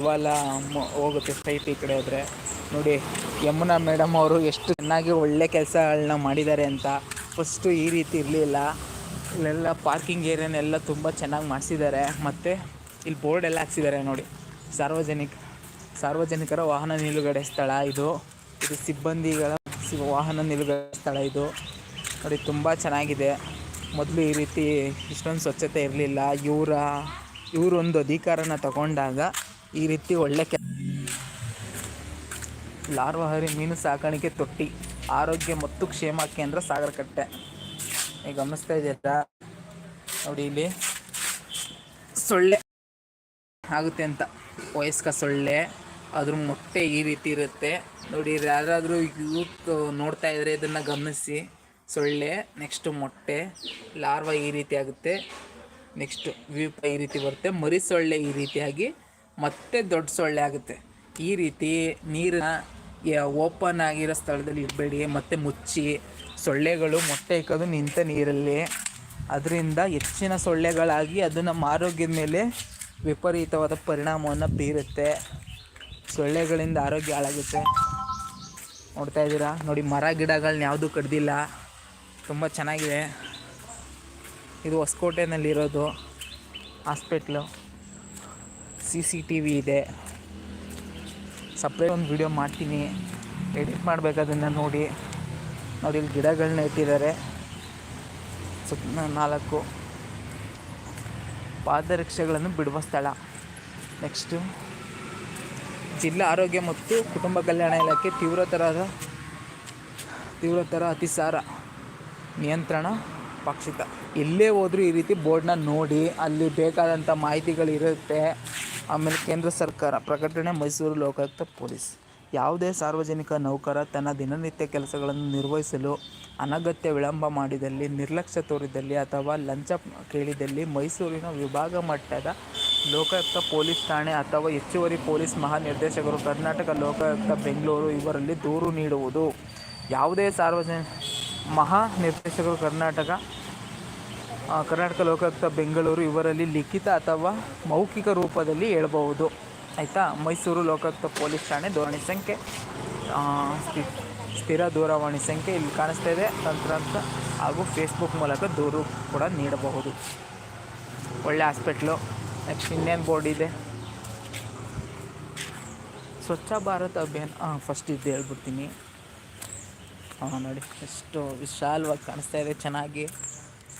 ಇವೆಲ್ಲ ಹೋಗುತ್ತೆ ಸ್ಟ್ರೈಟ್ ಈ ಕಡೆ ಹೋದರೆ. ನೋಡಿ, ಯಮುನಾ ಮೇಡಮ್ ಅವರು ಎಷ್ಟು ಚೆನ್ನಾಗಿ ಒಳ್ಳೆ ಕೆಲಸಗಳನ್ನ ಮಾಡಿದ್ದಾರೆ ಅಂತ. ಫಸ್ಟು ಈ ರೀತಿ ಇರಲಿಲ್ಲ. ಇಲ್ಲೆಲ್ಲ ಪಾರ್ಕಿಂಗ್ ಏರಿಯಾನೆಲ್ಲ ತುಂಬ ಚೆನ್ನಾಗಿ ಮಾಡಿಸಿದ್ದಾರೆ. ಮತ್ತು ಇಲ್ಲಿ ಬೋರ್ಡ್ ಎಲ್ಲ ಹಾಕ್ಸಿದ್ದಾರೆ ನೋಡಿ. ಸಾರ್ವಜನಿಕ, ಸಾರ್ವಜನಿಕರ ವಾಹನ ನಿಲುಗಡೆ ಸ್ಥಳ ಇದು. ಇದು ಸಿಬ್ಬಂದಿಗಳ ವಾಹನ ನಿಲುಗಡೆ ಸ್ಥಳ ಇದು. ನೋಡಿ, ತುಂಬ ಚೆನ್ನಾಗಿದೆ. ಮೊದಲು ಈ ರೀತಿ ಇಷ್ಟೊಂದು ಸ್ವಚ್ಛತೆ ಇರಲಿಲ್ಲ. ಇವರ, ಇವರೊಂದು ಅಧಿಕಾರನ ತಗೊಂಡಾಗ ಈ ರೀತಿ ಒಳ್ಳೆ ಕೆ ಲಾರ್ವಹರಿ ಮೀನು ಸಾಕಾಣಿಕೆ ತೊಟ್ಟಿ, ಆರೋಗ್ಯ ಮತ್ತು ಕ್ಷೇಮ ಕೇಂದ್ರ ಸಾಗರಕಟ್ಟೆ. ಈಗ ಗಮನಿಸ್ತಾ ಇದ್ದೀರಾ? ನೋಡಿ ಇಲ್ಲಿ ಸೊಳ್ಳೆ ಆಗುತ್ತೆ ಅಂತ. ವಯಸ್ಕ ಸೊಳ್ಳೆ, ಅದ್ರ ಮೊಟ್ಟೆ ಈ ರೀತಿ ಇರುತ್ತೆ. ನೋಡಿ ಯಾರಾದರೂ ಯೂತ್ ನೋಡ್ತಾ ಇದ್ರೆ ಇದನ್ನು ಗಮನಿಸಿ. ಸೊಳ್ಳೆ ನೆಕ್ಸ್ಟ್ ಮೊಟ್ಟೆ, ಲಾರ್ವ ಈ ರೀತಿ ಆಗುತ್ತೆ. ನೆಕ್ಸ್ಟ್ ವೀಪ ಈ ರೀತಿ ಬರುತ್ತೆ. ಮರಿ ಸೊಳ್ಳೆ ಈ ರೀತಿಯಾಗಿ ಮತ್ತೆ ದೊಡ್ಡ ಸೊಳ್ಳೆ ಆಗುತ್ತೆ. ಈ ರೀತಿ ನೀರನ್ನ ಓಪನ್ ಆಗಿರೋ ಸ್ಥಳದಲ್ಲಿ ಇಡಬೇಡಿ ಮತ್ತೆ ಮುಚ್ಚಿ ಸೊಳ್ಳೆಗಳು ಮೊಟ್ಟೆ ಇಕ್ಕೋದು ನಿಂತ ನೀರಲ್ಲಿ. ಅದರಿಂದ ಹೆಚ್ಚಿನ ಸೊಳ್ಳೆಗಳಾಗಿ ಅದು ನಮ್ಮ ಆರೋಗ್ಯದ ಮೇಲೆ ವಿಪರೀತವಾದ ಪರಿಣಾಮವನ್ನು ಬೀರುತ್ತೆ. ಸೊಳ್ಳೆಗಳಿಂದ ಆರೋಗ್ಯ ಹಾಳಾಗುತ್ತೆ. ನೋಡ್ತಾ ಇದ್ದೀರಾ? ನೋಡಿ, ಮರ ಗಿಡಗಳನ್ನ ಯಾವುದೂ ಕಡ್ದಿಲ್ಲ. ತುಂಬ ಚೆನ್ನಾಗಿದೆ. ಇದು ಹೊಸಕೋಟೆನಲ್ಲಿರೋದು hospital. C C T V ಇದೆ. ಸಪ್ರೇಟ್ ಒಂದು ವಿಡಿಯೋ ಮಾಡ್ತೀನಿ. ಎಡಿಟ್ ಮಾಡಬೇಕು ಅದನ್ನು ನೋಡಿ. ನೋಡಿ, ಇಲ್ಲಿ ಗಿಡಗಳನ್ನ ಇಟ್ಟಿದ್ದಾರೆ ಸುತ್ತ ನಾಲ್ಕು ಪಾದರಕ್ಷೆಗಳನ್ನು ಬಿಡುವ ಸ್ಥಳ. ನೆಕ್ಸ್ಟು ಜಿಲ್ಲಾ ಆರೋಗ್ಯ ಮತ್ತು ಕುಟುಂಬ ಕಲ್ಯಾಣ ಇಲಾಖೆ ತೀವ್ರತರದ, ತೀವ್ರತರ ಅತಿಸಾರ ನಿಯಂತ್ರಣ ಪಾಕ್ಷಿಕ ಎಲ್ಲೇ ಹೋದರೂ ಈ ರೀತಿ ಬೋರ್ಡ್ನ ನೋಡಿ, ಅಲ್ಲಿ ಬೇಕಾದಂಥ ಮಾಹಿತಿಗಳಿರುತ್ತೆ ಆಮೇಲೆ ಕೇಂದ್ರ ಸರ್ಕಾರ, ಪ್ರಕಟಣೆ ಮೈಸೂರು ಲೋಕಾಯುಕ್ತ ಪೊಲೀಸ್. ಯಾವುದೇ ಸಾರ್ವಜನಿಕ ನೌಕರ ತನ್ನ ದಿನನಿತ್ಯ ಕೆಲಸಗಳನ್ನು ನಿರ್ವಹಿಸಲು ಅನಗತ್ಯ ವಿಳಂಬ ಮಾಡಿದಲ್ಲಿ, ನಿರ್ಲಕ್ಷ್ಯ ತೋರಿದಲ್ಲಿ ಅಥವಾ ಲಂಚ ಕೇಳಿದಲ್ಲಿ ಮೈಸೂರಿನ ವಿಭಾಗ ಮಟ್ಟದ ಲೋಕಾಯುಕ್ತ ಪೊಲೀಸ್ ಠಾಣೆ ಅಥವಾ ಹೆಚ್ಚುವರಿ ಪೊಲೀಸ್ ಮಹಾನಿರ್ದೇಶಕರು ಕರ್ನಾಟಕ ಲೋಕಾಯುಕ್ತ ಬೆಂಗಳೂರು ಇವರಲ್ಲಿ ದೂರು ನೀಡುವುದು. ಯಾವುದೇ ಸಾರ್ವಜನಿಕ ಮಹಾ ನಿರ್ದೇಶಕರು ಕರ್ನಾಟಕ ಕರ್ನಾಟಕ ಲೋಕಾಯುಕ್ತ ಬೆಂಗಳೂರು ಇವರಲ್ಲಿ ಲಿಖಿತ ಅಥವಾ ಮೌಖಿಕ ರೂಪದಲ್ಲಿ ಹೇಳಬಹುದು. ಆಯಿತಾ? ಮೈಸೂರು ಲೋಕಾಯುಕ್ತ ಪೊಲೀಸ್ ಠಾಣೆ ದೂರವಾಣಿ ಸಂಖ್ಯೆ ಸ್ಥಿರ ದೂರವಾಣಿ ಸಂಖ್ಯೆ ಇಲ್ಲಿ ಕಾಣಿಸ್ತಾ ಇದೆ. ತಂತ್ರಾಂಶ ಹಾಗೂ ಫೇಸ್ಬುಕ್ ಮೂಲಕ ದೂರು ಕೂಡ ನೀಡಬಹುದು. ಒಳ್ಳೆ ಹಾಸ್ಪಿಟ್ಲು, ನೆಕ್ಸ್ಟ್ ಇನ್ನೇನು ಬೋರ್ಡ್ ಇದೆ? ಸ್ವಚ್ಛ ಭಾರತ್ ಅಭಿಯಾನ ಹಾಂ ಫಸ್ಟ್ ಇದು ಹೇಳ್ಬಿಡ್ತೀನಿ. ನೋಡಿ, ಎಷ್ಟು ವಿಶಾಲವಾಗಿ ಕಾಣಿಸ್ತಾ ಇದೆ, ಚೆನ್ನಾಗಿ.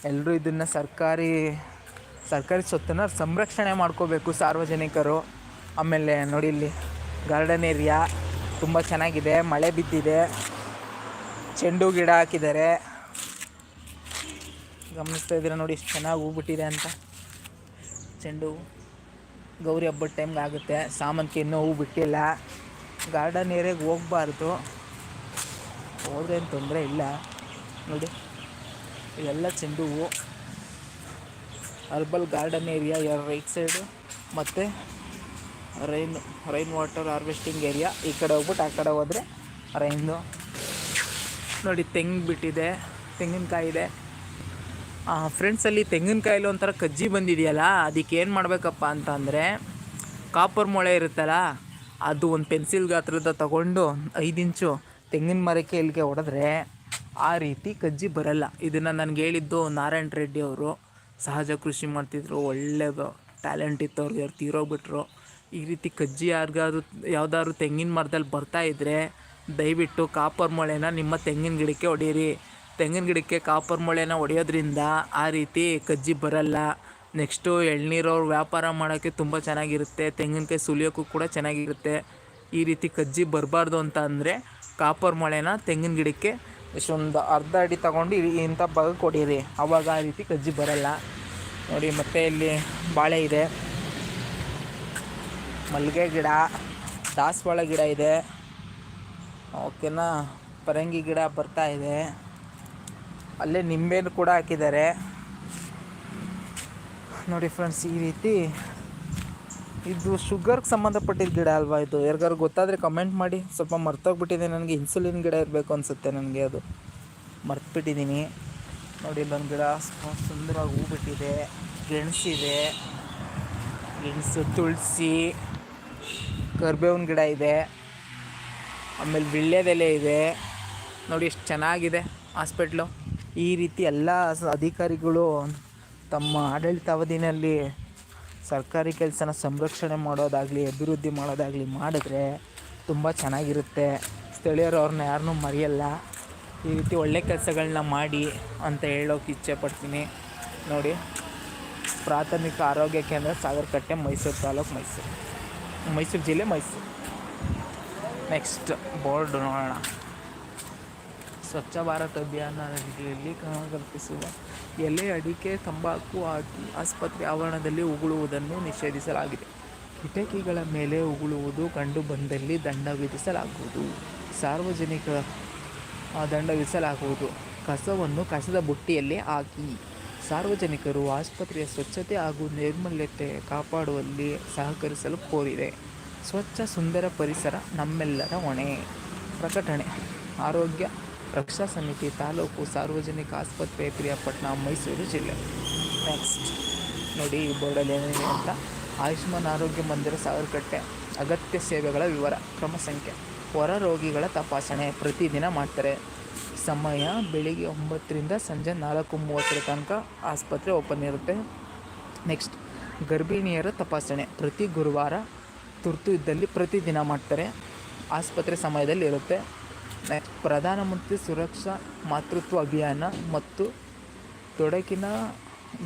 ಎಲ್ಲರೂ ಇದನ್ನು ಸರ್ಕಾರಿ ಸರ್ಕಾರಿ ಸ್ವತ್ತನ್ನು ಸಂರಕ್ಷಣೆ ಮಾಡ್ಕೋಬೇಕು ಸಾರ್ವಜನಿಕರು. ಆಮೇಲೆ ನೋಡಿ ಇಲ್ಲಿ, ಗಾರ್ಡನ್ ಏರಿಯಾ ತುಂಬ ಚೆನ್ನಾಗಿದೆ, ಮಳೆ ಬಿದ್ದಿದೆ. ಚೆಂಡು ಗಿಡ ಹಾಕಿದ್ದಾರೆ. ಗಮನಿಸ್ತಾ ಇದ್ದೀರಾ ನೋಡಿ ಎಷ್ಟು ಚೆನ್ನಾಗಿ ಹೂ ಬಿಟ್ಟಿದೆ ಅಂತ. ಚೆಂಡು ಹೂ. ಗೌರಿ ಹಬ್ಬದ ಟೈಮ್ಗೆ ಆಗುತ್ತೆ, ಸಾಮಂತಿಗೆ ಇನ್ನೂ ಹೂ ಬಿಟ್ಟಿಲ್ಲ. ಗಾರ್ಡನ್ ಏರಿಯಾಗೆ ಹೋಗ್ಬಾರ್ದು. ಹೋದ್ರೆ ಏನು ತೊಂದರೆ ಇಲ್ಲ. ನೋಡಿ ಇದೆಲ್ಲ ಚೆಂಡು ಹೂವು ಅರ್ಬಲ್ ಗಾರ್ಡನ್ ಏರಿಯಾ ಯಾರು ರೈಟ್ ಸೈಡು, ಮತ್ತು rain rain water harvesting area. ಈ ಕಡೆ ಹೋಗ್ಬಿಟ್ಟು ಆ ಕಡೆ ಹೋದರೆ ರೈನು. ನೋಡಿ, ತೆಂಗು ಬಿಟ್ಟಿದೆ, ತೆಂಗಿನಕಾಯಿ ಇದೆ. ಫ್ರೆಂಡ್ಸಲ್ಲಿ ತೆಂಗಿನಕಾಯಲ್ಲಿ ಒಂಥರ ಕಜ್ಜಿ ಬಂದಿದೆಯಲ್ಲ, ಅದಕ್ಕೆ ಏನು ಮಾಡಬೇಕಪ್ಪ ಅಂತ ಅಂದರೆ ಕಾಪರ್ ಮೊಳೆ ಇರುತ್ತಲ್ಲ, ಅದು ಒಂದು ಪೆನ್ಸಿಲ್ ಗಾತ್ರದ ತಗೊಂಡು ಐದು ಇಂಚು ತೆಂಗಿನ ಮರಕ್ಕೆ ಇಲ್ಲಿಗೆ ಹೊಡೆದ್ರೆ ಆ ರೀತಿ ಕಜ್ಜಿ ಬರಲ್ಲ. ಇದನ್ನು ನನಗೆ ಹೇಳಿದ್ದು ನಾರಾಯಣ ರೆಡ್ಡಿ ಅವರು. ಸಹಜ ಕೃಷಿ ಮಾಡ್ತಿದ್ರು ಒಳ್ಳೆಯದು ಟ್ಯಾಲೆಂಟ್ ಇತ್ತು ಅವ್ರಿಗೆ ಅವ್ರು ತೀರೋಗ್ಬಿಟ್ರು ಈ ರೀತಿ ಕಜ್ಜಿ ಯಾರಿಗಾದ್ರು, ಯಾವ್ದಾದ್ರು ತೆಂಗಿನ ಮರದಲ್ಲಿ ಬರ್ತಾ ಇದ್ದರೆ ದಯವಿಟ್ಟು ಕಾಪರ್ ಮೊಳೆನ ನಿಮ್ಮ ತೆಂಗಿನ ಗಿಡಕ್ಕೆ ಹೊಡೀರಿ. ತೆಂಗಿನ ಗಿಡಕ್ಕೆ ಕಾಪರ್ ಮೊಳೆನ ಹೊಡೆಯೋದ್ರಿಂದ ಆ ರೀತಿ ಕಜ್ಜಿ ಬರಲ್ಲ. ನೆಕ್ಸ್ಟು ಎಳ್ನೀರವ್ರು ವ್ಯಾಪಾರ ಮಾಡೋಕ್ಕೆ ತುಂಬ ಚೆನ್ನಾಗಿರುತ್ತೆ. ತೆಂಗಿನಕಾಯಿ ಸುಲಿಯೋಕ್ಕೂ ಕೂಡ ಚೆನ್ನಾಗಿರುತ್ತೆ. ಈ ರೀತಿ ಕಜ್ಜಿ ಬರಬಾರ್ದು ಅಂತ ಅಂದರೆ ಕಾಪರ್ ಮೊಳೆನ ತೆಂಗಿನ ಗಿಡಕ್ಕೆ ಇಷ್ಟೊಂದು ಅರ್ಧ ಅಡಿ ತಗೊಂಡು ಇಂಥ ಬಗ್ಗೆ ಕೊಡಿರಿ. ಆವಾಗ ಆ ರೀತಿ ಕಜ್ಜಿ ಬರಲ್ಲ. ನೋಡಿ, ಮತ್ತೆ ಇಲ್ಲಿ ಬಾಳೆ ಇದೆ. ಮಲ್ಲಿಗೆ ಗಿಡ, ದಾಸವಾಳ ಗಿಡ ಇದೆ. ಓಕೆನಾ? ಪರಂಗಿ ಗಿಡ ಬರ್ತಾ ಇದೆ. ಅಲ್ಲೇ ನಿಂಬೆನೂ ಕೂಡ ಹಾಕಿದ್ದಾರೆ. ನೋಡಿ ಫ್ರೆಂಡ್ಸ್ ಈ ರೀತಿ ಇದು ಶುಗರ್ಗೆ ಸಂಬಂಧಪಟ್ಟಿದ್ದ ಗಿಡ ಅಲ್ವಾ ಇದು? ಯಾರಿಗಾರು ಗೊತ್ತಾದರೆ ಕಮೆಂಟ್ ಮಾಡಿ. ಸ್ವಲ್ಪ ಮರ್ತೋಗ್ಬಿಟ್ಟಿದೆ ನನಗೆ. ಇನ್ಸುಲಿನ್ ಗಿಡ ಇರಬೇಕು ಅನಿಸುತ್ತೆ ನನಗೆ ಅದು. ಮರ್ತುಬಿಟ್ಟಿದ್ದೀನಿ ನೋಡಿ ಇಲ್ಲೊಂದು ಗಿಡ ಸುಂದರವಾಗಿ ಹೂ ಬಿಟ್ಟಿದೆ ಗೆಣಸಿದೆ. ಗೆಣಸು ತುಳಸಿ. ಕರ್ಬೇವಿನ ಗಿಡ ಇದೆ. ಆಮೇಲೆ ವಿಳ್ಯದೆಲೆ ಇದೆ. ನೋಡಿ ಎಷ್ಟು ಚೆನ್ನಾಗಿದೆ ಹಾಸ್ಪಿಟ್ಲು. ಈ ರೀತಿ ಎಲ್ಲ ಅಧಿಕಾರಿಗಳು ತಮ್ಮ ಆಡಳಿತಾವಧಿನಲ್ಲಿ ಸರ್ಕಾರಿ ಕೆಲಸನ ಸಂರಕ್ಷಣೆ ಮಾಡೋದಾಗಲಿ, ಅಭಿವೃದ್ಧಿ ಮಾಡೋದಾಗಲಿ ಮಾಡಿದ್ರೆ ತುಂಬ ಚೆನ್ನಾಗಿರುತ್ತೆ. ಸ್ಥಳೀಯರು ಅವ್ರನ್ನ ಯಾರನ್ನೂ ಮರೆಯಲ್ಲ. ಈ ರೀತಿ ಒಳ್ಳೆ ಕೆಲಸಗಳನ್ನ ಮಾಡಿ ಅಂತ ಹೇಳೋಕೆ ಇಚ್ಛೆ ಪಡ್ತೀನಿ. ನೋಡಿ, ಪ್ರಾಥಮಿಕ ಆರೋಗ್ಯ ಕೇಂದ್ರ ಸಾಗರಕಟ್ಟೆ, ಮೈಸೂರು ತಾಲೂಕು ಮೈಸೂರು. ಮೈಸೂರು ಜಿಲ್ಲೆ ಮೈಸೂರು. ನೆಕ್ಸ್ಟ್ ಬೋರ್ಡ್ ನೋಡೋಣ. ಸ್ವಚ್ಛ ಭಾರತ್ ಅಭಿಯಾನ ಅಡಿಯಲ್ಲಿ ಕ್ರಮ ಕಲ್ಪಿಸುವ ಎಲೆ, ಅಡಿಕೆ, ತಂಬಾಕು ಹಾಕಿ ಆಸ್ಪತ್ರೆ ಆವರಣದಲ್ಲಿ ಉಗುಳುವುದನ್ನು ನಿಷೇಧಿಸಲಾಗಿದೆ. ಕಿಟಕಿಗಳ ಮೇಲೆ ಉಗುಳುವುದು ಕಂಡು ಬಂದಲ್ಲಿ ದಂಡ ವಿಧಿಸಲಾಗುವುದು. ಸಾರ್ವಜನಿಕ ದಂಡ ವಿಧಿಸಲಾಗುವುದು. ಕಸವನ್ನು ಕಸದ ಬುಟ್ಟಿಯಲ್ಲಿ ಹಾಕಿ. ಸಾರ್ವಜನಿಕರು ಆಸ್ಪತ್ರೆಯ ಸ್ವಚ್ಛತೆ ಹಾಗೂ ನೈರ್ಮಲ್ಯತೆ ಕಾಪಾಡುವಲ್ಲಿ ಸಹಕರಿಸಲು ಕೋರಿದೆ. ಸ್ವಚ್ಛ ಸುಂದರ ಪರಿಸರ ನಮ್ಮೆಲ್ಲರ ಹೊಣೆ. ಪ್ರಕಟಣೆ, ಆರೋಗ್ಯ ರಕ್ಷಾ ಸಮಿತಿ ತಾಲೂಕು ಸಾರ್ವಜನಿಕ ಆಸ್ಪತ್ರೆ ಪ್ರಿಯಾಪಟ್ಟಣ, ಮೈಸೂರು ಜಿಲ್ಲೆ. ನೆಕ್ಸ್ಟ್ ನೋಡಿ ಈ ಬೋರ್ಡಲ್ಲಿ ಏನಿದೆ ಅಂತ. ಆಯುಷ್ಮಾನ್ ಆರೋಗ್ಯ ಮಂದಿರ ಸಾವಿರಕಟ್ಟೆ, ಅಗತ್ಯ ಸೇವೆಗಳ ವಿವರ, ಕ್ರಮ ಸಂಖ್ಯೆ. ಹೊರ ರೋಗಿಗಳ ತಪಾಸಣೆ ಪ್ರತಿದಿನ ಮಾಡ್ತಾರೆ. ಸಮಯ ಬೆಳಿಗ್ಗೆ ಒಂಬತ್ತರಿಂದ ಸಂಜೆ ನಾಲ್ಕು ಮೂವತ್ತರ ತನಕ ಆಸ್ಪತ್ರೆ ಓಪನ್ ಇರುತ್ತೆ. ನೆಕ್ಸ್ಟ್ ಗರ್ಭಿಣಿಯರ ತಪಾಸಣೆ ಪ್ರತಿ ಗುರುವಾರ ತುರ್ತು ಇದ್ದಲ್ಲಿ ಪ್ರತಿದಿನ ಮಾಡ್ತಾರೆ. ಆಸ್ಪತ್ರೆ ಸಮಯದಲ್ಲಿ ಇರುತ್ತೆ. ಪ್ರಧಾನಮಂತ್ರಿ ಸುರಕ್ಷಾ ಮಾತೃತ್ವ ಅಭಿಯಾನ ಮತ್ತು ತೊಡಕಿನ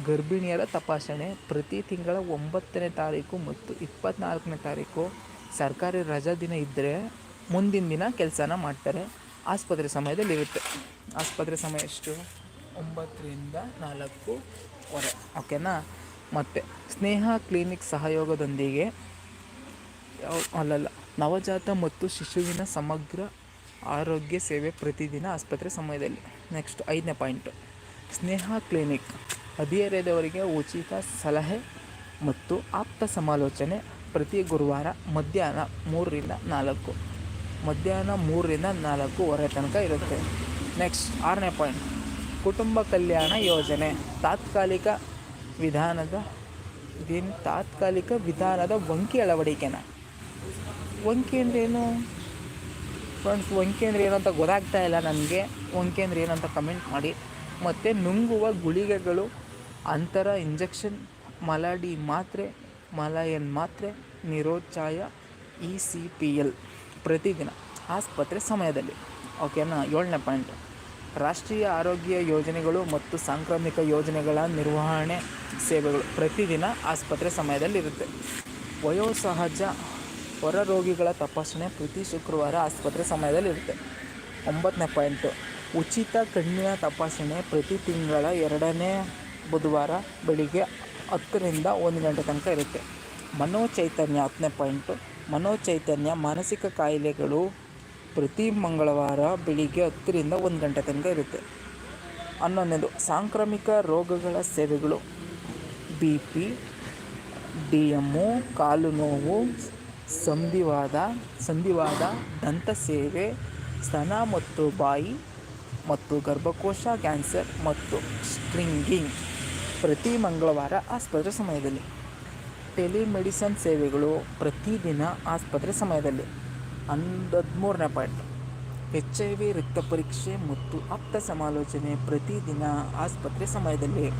ಗರ್ಭಿಣಿಯರ ತಪಾಸಣೆ ಪ್ರತಿ ತಿಂಗಳ ಒಂಬತ್ತನೇ ತಾರೀಕು ಮತ್ತು ಇಪ್ಪತ್ತ್ನಾಲ್ಕನೇ ತಾರೀಕು ಸರ್ಕಾರಿ ರಜಾ ದಿನ ಇದ್ದರೆ ಮುಂದಿನ ದಿನ ಕೆಲಸನ ಮಾಡ್ತಾರೆ. ಆಸ್ಪತ್ರೆ ಸಮಯದಲ್ಲಿ ಇರುತ್ತೆ ಆಸ್ಪತ್ರೆ ಸಮಯ ಎಷ್ಟು? ಒಂಬತ್ತರಿಂದ ನಾಲ್ಕೂವರೆ ಓಕೆನಾ ಮತ್ತು ಸ್ನೇಹ ಕ್ಲಿನಿಕ್ ಸಹಯೋಗದೊಂದಿಗೆ ಅಲ್ಲಲ್ಲ, ನವಜಾತ ಮತ್ತು ಶಿಶುವಿನ ಸಮಗ್ರ ಆರೋಗ್ಯ ಸೇವೆ ಪ್ರತಿದಿನ ಆಸ್ಪತ್ರೆ ಸಮಯದಲ್ಲಿ. ನೆಕ್ಸ್ಟ್ ಐದನೇ ಪಾಯಿಂಟು ಸ್ನೇಹ ಕ್ಲಿನಿಕ್ ಹದಿಹರೆಯದವರಿಗೆ ಉಚಿತ ಸಲಹೆ ಮತ್ತು ಆಪ್ತ ಸಮಾಲೋಚನೆ ಪ್ರತಿ ಗುರುವಾರ ಮಧ್ಯಾಹ್ನ ಮೂರರಿಂದ ನಾಲ್ಕು. ಮಧ್ಯಾಹ್ನ ಮೂರರಿಂದ ನಾಲ್ಕೂವರೆ ತನಕ ಇರುತ್ತೆ. ನೆಕ್ಸ್ಟ್ ಆರನೇ ಪಾಯಿಂಟ್ ಕುಟುಂಬ ಕಲ್ಯಾಣ ಯೋಜನೆ. ತಾತ್ಕಾಲಿಕ ವಿಧಾನದ ದಿನ ತಾತ್ಕಾಲಿಕ ವಿಧಾನದ ವಂಕಿ ಅಳವಡಿಕೆನ. ವಂಕಿ ಅಂದ್ರೇನು? ಫ್ರೆಂಡ್ಸ್ ಒಂಕೆ ಅಂದರೆ ಏನಂತ ಗೊತ್ತಾಗ್ತಾ ಇಲ್ಲ ನನಗೆ. ಒಂಕೆ ಅಂದರೆ ಏನಂತ ಕಮೆಂಟ್ ಮಾಡಿ. ಮತ್ತು ನುಂಗುವ ಗುಳಿಗೆಗಳು, ಅಂತರ ಇಂಜೆಕ್ಷನ್ ಮಲಾಡಿ ಮಾತ್ರೆ, ಮಲಯನ್ ಮಾತ್ರೆ ನಿರೋಚಾಯ ಇ ಸಿ ಪಿ ಎಲ್ ಪ್ರತಿದಿನ ಆಸ್ಪತ್ರೆ ಸಮಯದಲ್ಲಿ. ಓಕೆನಾ ಏಳನೇ ಪಾಯಿಂಟ್ ರಾಷ್ಟ್ರೀಯ ಆರೋಗ್ಯ ಯೋಜನೆಗಳು ಮತ್ತು ಸಾಂಕ್ರಾಮಿಕ ಯೋಜನೆಗಳ ನಿರ್ವಹಣೆ ಸೇವೆಗಳು ಪ್ರತಿದಿನ ಆಸ್ಪತ್ರೆ ಸಮಯದಲ್ಲಿ ಇರುತ್ತೆ ವಯೋಸಹಜ ಹೊರ ರೋಗಿಗಳ ತಪಾಸಣೆ ಪ್ರತಿ ಶುಕ್ರವಾರ ಆಸ್ಪತ್ರೆ ಸಮಯದಲ್ಲಿ ಇರುತ್ತೆ ಒಂಬತ್ತನೇ ಪಾಯಿಂಟು. ಉಚಿತ ಕಣ್ಣಿನ ತಪಾಸಣೆ ಪ್ರತಿ ತಿಂಗಳ ಎರಡನೇ ಬುಧವಾರ ಬೆಳಿಗ್ಗೆ ಹತ್ತರಿಂದ ಒಂದು ಗಂಟೆ ತನಕ ಇರುತ್ತೆ. ಮನೋಚೈತನ್ಯ ಹತ್ತನೇ ಪಾಯಿಂಟು. ಮನೋಚೈತನ್ಯ ಮಾನಸಿಕ ಕಾಯಿಲೆಗಳು ಪ್ರತಿ ಮಂಗಳವಾರ ಬೆಳಿಗ್ಗೆ ಹತ್ತರಿಂದ ಒಂದು ಗಂಟೆ ತನಕ ಇರುತ್ತೆ. ಹನ್ನೊಂದನೇದು. ಸಾಂಕ್ರಾಮಿಕ ರೋಗಗಳ ಸೇವೆಗಳು. ಬಿ ಪಿ, ಡಿ ಎಮ್ಮು ಕಾಲು ನೋವು ಸಂಧಿವಾದ ಸಂಧಿವಾದ, ದಂತ ಸೇವೆ, ಸ್ತನ ಮತ್ತು ಬಾಯಿ ಮತ್ತು ಗರ್ಭಕೋಶ, ಕ್ಯಾನ್ಸರ್ ಮತ್ತು ಸ್ಟ್ರಿಂಗಿಂಗ್ ಪ್ರತಿ ಮಂಗಳವಾರ ಆಸ್ಪತ್ರೆ ಸಮಯದಲ್ಲಿ. ಟೆಲಿಮೆಡಿಸನ್ ಸೇವೆಗಳು ಪ್ರತಿದಿನ ಆಸ್ಪತ್ರೆ ಸಮಯದಲ್ಲಿ. ಹನ್ನೊಂದು ಹದಿಮೂರನೇ ಪಾಯಿಂಟ್. ಎಚ್ ಐ ವಿ ರಕ್ತ ಪರೀಕ್ಷೆ ಮತ್ತು ಆಪ್ತ ಸಮಾಲೋಚನೆ ಪ್ರತಿದಿನ ಆಸ್ಪತ್ರೆ ಸಮಯದಲ್ಲಿ.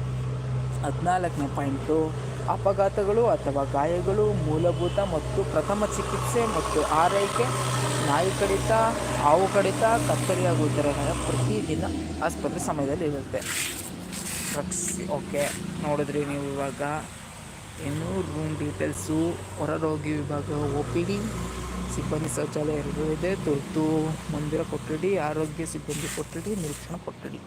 ಹದಿನಾಲ್ಕನೇ ಪಾಯಿಂಟು. ಅಪಘಾತಗಳು ಅಥವಾ ಗಾಯಗಳು ಮೂಲಭೂತ ಮತ್ತು ಪ್ರಥಮ ಚಿಕಿತ್ಸೆ ಮತ್ತು ಆರೈಕೆ, ನಾಯಿ ಕಡಿತ, ಹಾವು ಕಡಿತ ಕತ್ತರಿಯಾಗುವುದರ ಪ್ರತಿದಿನ ಆಸ್ಪತ್ರೆ ಸಮಯದಲ್ಲಿ ಇರುತ್ತೆ. Drugs okay. ನೋಡಿದ್ರಿ ನೀವು ಇವಾಗ. ಇನ್ನೂ ರೂಮ್ ಡೀಟೇಲ್ಸು ಹೊರರೋಗಿ ವಿಭಾಗ ಒ ಪಿ ಡಿ ಸಿಬ್ಬಂದಿ ಶೌಚಾಲಯ ಇದೆ. ತುರ್ತು ಮಂದಿರ ಕೊಠಡಿ ಆರೋಗ್ಯ ಸಿಬ್ಬಂದಿ ಕೊಠಡಿ ನಿರೀಕ್ಷಣಾ ಕೊಠಡಿ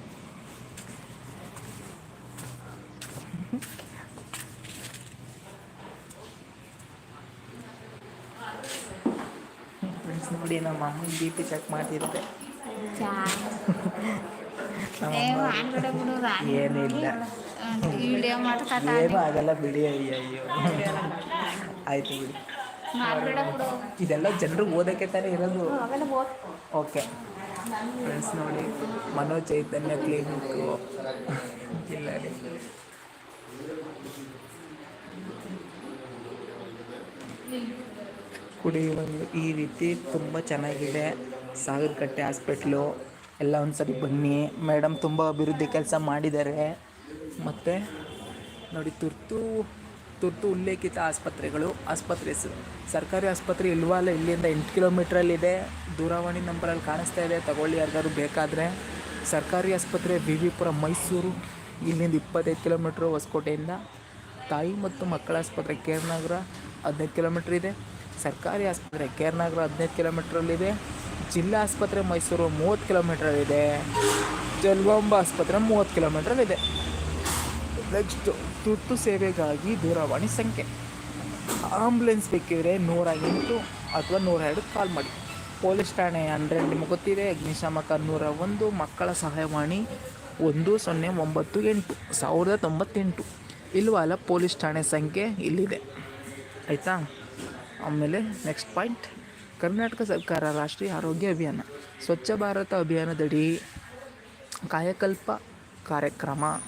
ನಮ್ಮ ಅಮ್ಮನ ಬಿ ಪಿ ಚೆಕ್ ಮಾಡ್ತಿದ್ದೆ ಅಮ್ಮ ಏನಿಲ್ಲ. ಏನು ಆಗಲ್ಲ ಬಿಡಿ ಅಯ್ಯೋ ಅಯ್ಯೋ. ಆಯ್ತು ಬಿಡಿ. ಇದೆಲ್ಲ ಜನರು ಓದಕ್ಕೆ ತಾನೇ ಇರೋದು. ಓಕೆ. ಫ್ರೆಂಡ್ಸ್ ನೋಡಿ ಮನೋಚೈತನ್ಯ ಕ್ಲಿನಿಕ್ ಇಲ್ಲ ರೀ ಕುಡಿಯುವ ಈ ರೀತಿ ತುಂಬ ಚೆನ್ನಾಗಿದೆ. ಸಾಗರಕಟ್ಟೆ ಹಾಸ್ಪಿಟ್ಲು. ಎಲ್ಲ ಒಂದ್ಸರಿ ಬನ್ನಿ. ಮೇಡಮ್ ತುಂಬ ಅಭಿವೃದ್ಧಿ ಕೆಲಸ ಮಾಡಿದ್ದಾರೆ. ಮತ್ತು ನೋಡಿ ತುರ್ತು ತುರ್ತು ಉಲ್ಲೇಖಿತ ಆಸ್ಪತ್ರೆಗಳು. ಆಸ್ಪತ್ರೆ ಸರ್ಕಾರಿ ಆಸ್ಪತ್ರೆ ಇಲ್ವಲ್ಲ ಇಲ್ಲಿಂದ ಎಂಟು ಕಿಲೋಮೀಟ್ರಲ್ಲಿದೆ ದೂರವಾಣಿ ನಂಬರಲ್ಲಿ ಕಾಣಿಸ್ತಾ ಇದೆ. ತಗೊಳ್ಳಿ ಯಾರಿಗಾದ್ರು ಬೇಕಾದರೆ. ಸರ್ಕಾರಿ ಆಸ್ಪತ್ರೆ ವಿ ವಿ ಪುರ ಮೈಸೂರು. ಇಲ್ಲಿಂದ ಇಪ್ಪತ್ತೈದು ಕಿಲೋಮೀಟ್ರ್ ಹೊಸಕೋಟೆಯಿಂದ. ತಾಯಿ ಮತ್ತು ಮಕ್ಕಳ ಆಸ್ಪತ್ರೆ ಕೇರ್ನಗರ ಹದಿನೈದು ಕಿಲೋಮೀಟ್ರ್ ಇದೆ. ಸರ್ಕಾರಿ ಆಸ್ಪತ್ರೆ ಕೇರ್ನಗರ ಹದಿನೈದು ಕಿಲೋಮೀಟ್ರಲ್ಲಿದೆ, ಜಿಲ್ಲಾ ಆಸ್ಪತ್ರೆ ಮೈಸೂರು ಮೂವತ್ತು ಕಿಲೋಮೀಟ್ರಲ್ಲಿದೆ ಜಲ್ವಾಂಬ ಆಸ್ಪತ್ರೆ ಮೂವತ್ತು ಕಿಲೋಮೀಟ್ರಲ್ಲಿದೆ. ನೆಕ್ಸ್ಟು ತುರ್ತು ಸೇವೆಗಾಗಿ ದೂರವಾಣಿ ಸಂಖ್ಯೆ. ಆಂಬುಲೆನ್ಸ್ ಬೇಕಿದ್ರೆ ನೂರ ಎಂಟು ಅಥವಾ ನೂರ ಎರಡು ಕಾಲ್ ಮಾಡಿ. ಪೊಲೀಸ್ ಠಾಣೆ ಅಂದರೆ ನಿಮಗೆ ಗೊತ್ತಿದೆ, ಅಗ್ನಿಶಾಮಕ ನೂರ ಒಂದು, ಮಕ್ಕಳ ಸಹಾಯವಾಣಿ ಒಂದು ಸೊನ್ನೆ ಒಂಬತ್ತು ಎಂಟು, ಸಾವಿರದ ತೊಂಬತ್ತೆಂಟು. ಇಲ್ವಲ್ಲ ಪೊಲೀಸ್ ಠಾಣೆ ಸಂಖ್ಯೆ ಇಲ್ಲಿದೆ. ಆಯಿತಾ? ಆಮೇಲೆ ನೆಕ್ಸ್ಟ್ ಪಾಯಿಂಟ್ ಕರ್ನಾಟಕ ಸರ್ಕಾರ ರಾಷ್ಟ್ರೀಯ ಆರೋಗ್ಯ ಅಭಿಯಾನ. ಸ್ವಚ್ಛ ಭಾರತ ಅಭಿಯಾನದಡಿ ಕಾಯಕಲ್ಪ ಕಾರ್ಯಕ್ರಮ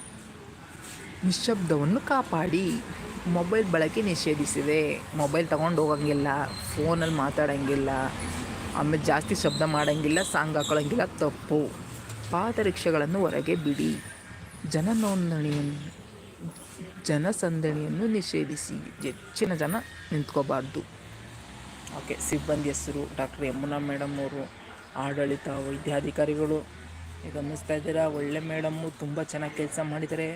ನಿಶ್ಶಬ್ದವನ್ನು ಕಾಪಾಡಿ ಮೊಬೈಲ್ ಬಳಕೆ ನಿಷೇಧಿಸಿದೆ. ಮೊಬೈಲ್ ತೊಗೊಂಡು ಹೋಗಂಗಿಲ್ಲ, ಫೋನಲ್ಲಿ ಮಾತಾಡೋಂಗಿಲ್ಲ, ಆಮೇಲೆ ಜಾಸ್ತಿ ಶಬ್ದ ಮಾಡೋಂಗಿಲ್ಲ, ಸಾಂಗ್ ಹಾಕೊಳ್ಳೋಂಗಿಲ್ಲ ತಪ್ಪು. ಪಾದರಕ್ಷೆಗಳನ್ನು ಹೊರಗೆ ಬಿಡಿ. ಜನನೋಂದಣಿಯನ್ನು ಜನಸಂದಣಿಯನ್ನು ನಿಷೇಧಿಸಿ. ಹೆಚ್ಚಿನ ಜನ ನಿಂತ್ಕೋಬಾರ್ದು. ಓಕೆ, ಸಿಬ್ಬಂದಿ ಹೆಸರು ಡಾಕ್ಟರ್ ಯಮುನಾ ಮೇಡಮ್ ಅವರು, ಆಡಳಿತ, ವೈದ್ಯಾಧಿಕಾರಿಗಳು. ಈಗ ಗಮನಿಸ್ತಾ ಇದ್ದೀರಾ? ಒಳ್ಳೆ ಮೇಡಮ್ಮು ತುಂಬ ಚೆನ್ನಾಗಿ ಕೆಲಸ ಮಾಡಿದ್ದಾರೆ.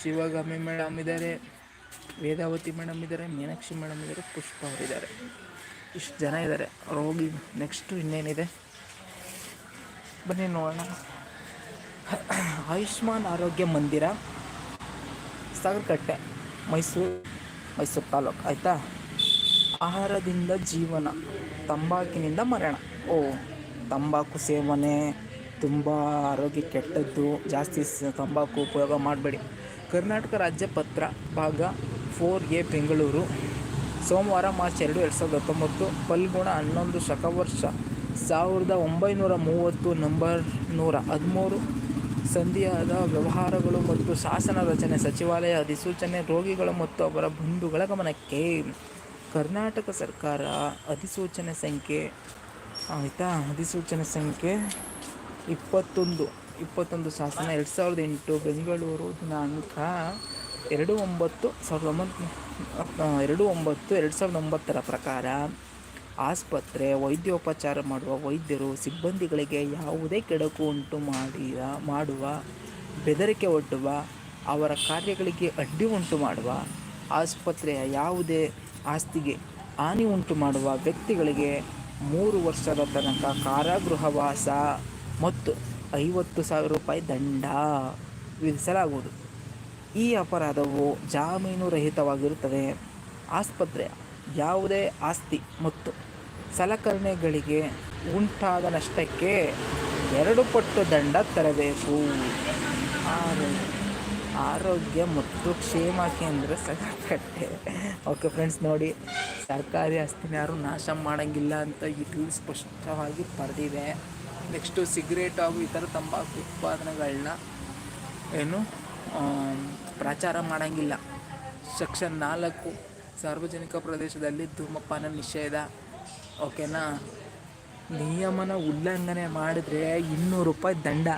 ಶಿವಗಾಮಿ ಮೇಡಮ್ ಇದ್ದಾರೆ, ವೇದಾವತಿ ಮೇಡಮ್ ಇದ್ದಾರೆ, ಮೀನಾಕ್ಷಿ ಮೇಡಮ್ ಇದ್ದಾರೆ, ಪುಷ್ಪ ಅವರಿದ್ದಾರೆ ಇಷ್ಟು ಜನ ಇದ್ದಾರೆ. ರೋಗಿ ನೆಕ್ಸ್ಟು ಇನ್ನೇನಿದೆ? ಬನ್ನಿ ನೋಡೋಣ. ಆಯುಷ್ಮಾನ್ ಆರೋಗ್ಯ ಮಂದಿರ, ಸಾಗರಕಟ್ಟೆ, ಮೈಸೂರು ಮೈಸೂರು ತಾಲೂಕು, ಆಯಿತಾ? ಆಹಾರದಿಂದ ಜೀವನ, ತಂಬಾಕಿನಿಂದ ಮರಣ. ಓ, ತಂಬಾಕು ಸೇವನೆ ತುಂಬ ಆರೋಗ್ಯ ಕೆಟ್ಟದ್ದು, ಜಾಸ್ತಿ ತಂಬಾಕು ಉಪಯೋಗ ಮಾಡಬೇಡಿ. ಕರ್ನಾಟಕ ರಾಜ್ಯ ಪತ್ರ ಭಾಗ ಫೋರ್ ಎ, ಬೆಂಗಳೂರು. ಸೋಮವಾರ ಮಾರ್ಚ್ ಎರಡು ಎರಡು ಸಾವಿರದ ಹತ್ತೊಂಬತ್ತು, ಫಲ್ಗುಣ ಹನ್ನೊಂದು, ಶಕವರ್ಷ ಸಾವಿರದ ಒಂಬೈನೂರ ಮೂವತ್ತು, ನಂಬರ್ ನೂರ ಹದಿಮೂರು. ಸಂಧಿಯಾದ ವ್ಯವಹಾರಗಳು ಮತ್ತು ಶಾಸನ ರಚನೆ, ಸಚಿವಾಲಯ ಅಧಿಸೂಚನೆ, ರೋಗಿಗಳು ಮತ್ತು ಅವರ ಬಂಧುಗಳ ಗಮನಕ್ಕೆ ಕರ್ನಾಟಕ ಸರ್ಕಾರ ಅಧಿಸೂಚನೆ ಸಂಖ್ಯೆ, ಆಯಿತಾ? ಅಧಿಸೂಚನೆ ಸಂಖ್ಯೆ ಇಪ್ಪತ್ತೊಂದು ಇಪ್ಪತ್ತೊಂದು ಶಾಸನ ಎರಡು ಸಾವಿರದ ಎಂಟು, ಬೆಂಗಳೂರು ದಿನಾಂಕ ಎರಡು ಒಂಬತ್ತು ಸಾವಿರದ ಒಂಬತ್ತು ಎರಡು ಒಂಬತ್ತು ಎರಡು ಸಾವಿರದ ಒಂಬತ್ತರ ಪ್ರಕಾರ ಆಸ್ಪತ್ರೆ, ವೈದ್ಯೋಪಚಾರ ಮಾಡುವ ವೈದ್ಯರು ಸಿಬ್ಬಂದಿಗಳಿಗೆ ಯಾವುದೇ ಕೆಡಕು ಉಂಟು ಮಾಡಿದ, ಮಾಡುವ, ಬೆದರಿಕೆ ಒಡ್ಡುವ, ಅವರ ಕಾರ್ಯಗಳಿಗೆ ಅಡ್ಡಿ ಉಂಟು ಮಾಡುವ ಆಸ್ಪತ್ರೆಯ ಯಾವುದೇ ಆಸ್ತಿಗೆ ಹಾನಿ ಉಂಟು ಮಾಡುವ ವ್ಯಕ್ತಿಗಳಿಗೆ ಮೂರು ವರ್ಷದ ತನಕ ಕಾರಾಗೃಹವಾಸ ಮತ್ತು ಐವತ್ತು ಸಾವಿರ ರೂಪಾಯಿ ದಂಡ ವಿಧಿಸಲಾಗುವುದು. ಈ ಅಪರಾಧವು ಜಾಮೀನು ರಹಿತವಾಗಿರುತ್ತದೆ. ಆಸ್ಪತ್ರೆಯ ಯಾವುದೇ ಆಸ್ತಿ ಮತ್ತು ಸಲಕರಣೆಗಳಿಗೆ ಉಂಟಾದ ನಷ್ಟಕ್ಕೆ ಎರಡು ಪಟ್ಟು ದಂಡ ತೆರಬೇಕು. ಆರೋಗ್ಯ ಮತ್ತು ಕ್ಷೇಮ ಕೇಂದ್ರ ಸಕಟ್ಟೆ ಓಕೆ ಫ್ರೆಂಡ್ಸ್ ನೋಡಿ, ಸರ್ಕಾರಿ ಆಸ್ತಿನ ಯಾರು ನಾಶ ಮಾಡೋಂಗಿಲ್ಲ ಅಂತ ಇದು ಸ್ಪಷ್ಟವಾಗಿ ಬರೆದಿದೆ. ನೆಕ್ಸ್ಟು ಸಿಗರೇಟ್ ಹಾಗೂ ಇತರ ತಂಬಾಕು ಉತ್ಪಾದನೆಗಳನ್ನ ಏನು ಪ್ರಚಾರ ಮಾಡೋಂಗಿಲ್ಲ. ಸೆಕ್ಷನ್ ನಾಲ್ಕು, ಸಾರ್ವಜನಿಕ ಪ್ರದೇಶದಲ್ಲಿ ಧೂಮಪಾನ ನಿಷೇಧ. ಓಕೆನಾ ನಿಯಮನ ಉಲ್ಲಂಘನೆ ಮಾಡಿದ್ರೆ ಇನ್ನೂರು ರೂಪಾಯಿ ದಂಡ.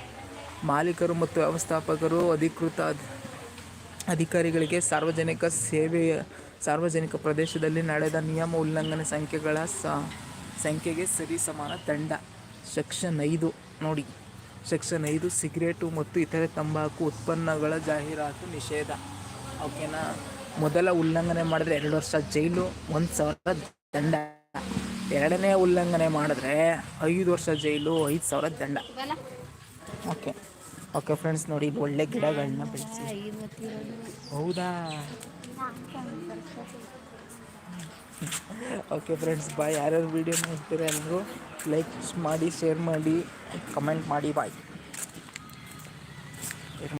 ಮಾಲೀಕರು ಮತ್ತು ವ್ಯವಸ್ಥಾಪಕರು ಅಧಿಕೃತ ಅಧಿಕಾರಿಗಳಿಗೆ ಸಾರ್ವಜನಿಕ ಸೇವೆಯ ಸಾರ್ವಜನಿಕ ಪ್ರದೇಶದಲ್ಲಿ ನಡೆದ ನಿಯಮ ಉಲ್ಲಂಘನೆ ಸಂಖ್ಯೆಗಳ ಸ ಸಂಖ್ಯೆಗೆ ಸರಿ ಸಮಾನ ದಂಡ ಸೆಕ್ಷನ್ ಐದು ನೋಡಿ. ಸೆಕ್ಷನ್ ಐದು ಸಿಗರೇಟು ಮತ್ತು ಇತರೆ ತಂಬಾಕು ಉತ್ಪನ್ನಗಳ ಜಾಹೀರಾತು ನಿಷೇಧ. ಓಕೆನಾ ಮೊದಲ ಉಲ್ಲಂಘನೆ ಮಾಡಿದ್ರೆ ಎರಡು ವರ್ಷ ಜೈಲು ಒಂದು ಸಾವಿರ ದಂಡ. ಎರಡನೇ ಉಲ್ಲಂಘನೆ ಮಾಡಿದ್ರೆ ಐದು ವರ್ಷ ಜೈಲು ಐದು ಸಾವಿರ ದಂಡ. ಓಕೆ. ಓಕೆ ಫ್ರೆಂಡ್ಸ್ ನೋಡಿ ಇಲ್ಲಿ ಒಳ್ಳೆ ಗಿಡಗಳನ್ನ ಬೆಳೆಸಿ. ಹೌದಾ? ಓಕೆ ಫ್ರೆಂಡ್ಸ್ ಬಾಯ್ ಯಾರ್ಯಾರು ವೀಡಿಯೋ ನೋಡ್ತೀರಾ ಎಲ್ಲರೂ ಲೈಕ್ ಮಾಡಿ ಶೇರ್ ಮಾಡಿ ಕಮೆಂಟ್ ಮಾಡಿ ಬಾಯ್